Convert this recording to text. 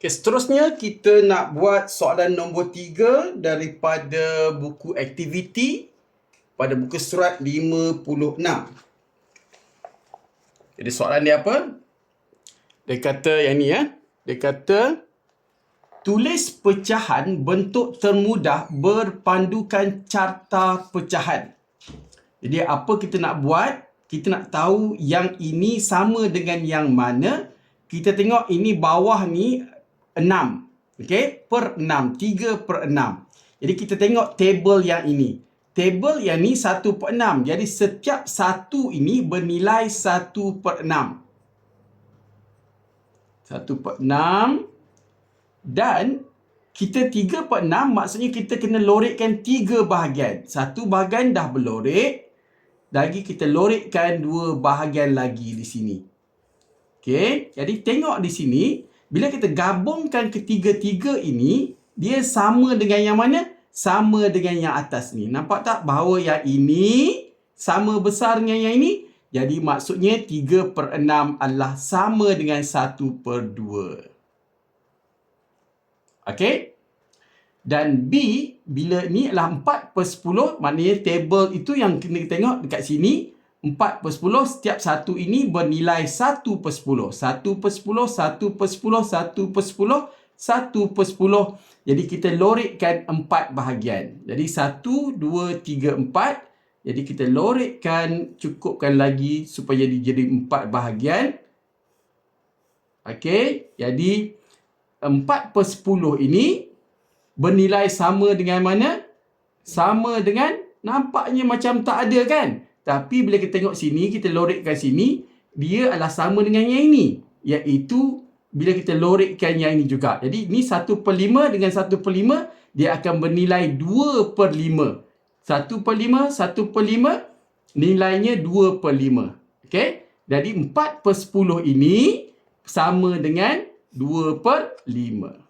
Okay, seterusnya kita nak buat soalan nombor tiga daripada buku aktiviti pada buku surat 56. Jadi soalan dia apa? Dia kata yang ni ya. Dia kata tulis pecahan bentuk termudah berpandukan carta pecahan. Jadi apa kita nak buat? Kita nak tahu yang ini sama dengan yang mana. Kita tengok ini bawah ni 6. Okey, per 6, 3 per 6. Jadi kita tengok table yang ini. Table yang ni 1 per 6. Jadi setiap satu ini bernilai 1 per 6. 1 per 6. Dan kita 3 per 6 maksudnya kita kena lorekkan 3 bahagian. Satu bahagian dah berlorek. Lagi kita lorekkan dua bahagian lagi di sini. Okey, jadi tengok di sini. Bila kita gabungkan ketiga-tiga ini, dia sama dengan yang mana? Sama dengan yang atas ni. Nampak tak bahawa yang ini sama besar dengan yang ini? Jadi maksudnya 3 per 6 adalah sama dengan 1 per 2. Okey? Dan B, bila ni adalah 4 per 10, maknanya table itu yang kena tengok dekat sini. 4 per 10 setiap satu ini bernilai 1 per 10. 1 per 10, 1 per 10, 1 per 10, 1 per 10. Jadi kita lorekkan 4 bahagian. Jadi 1, 2, 3, 4. Jadi kita lorekkan, cukupkan lagi supaya dia jadi 4 bahagian. Okey, jadi 4 per 10 ini bernilai sama dengan mana? Sama dengan nampaknya macam tak ada kan? Tapi bila kita tengok sini, kita lorekkan sini, dia adalah sama dengan yang ini. Iaitu bila kita lorekkan yang ini juga. Jadi ni 1 per 5 dengan 1 per 5, dia akan bernilai 2 per 5. 1 per 5, 1 per 5, nilainya 2 per 5. Okey? Jadi 4 per 10 ini sama dengan 2 per 5.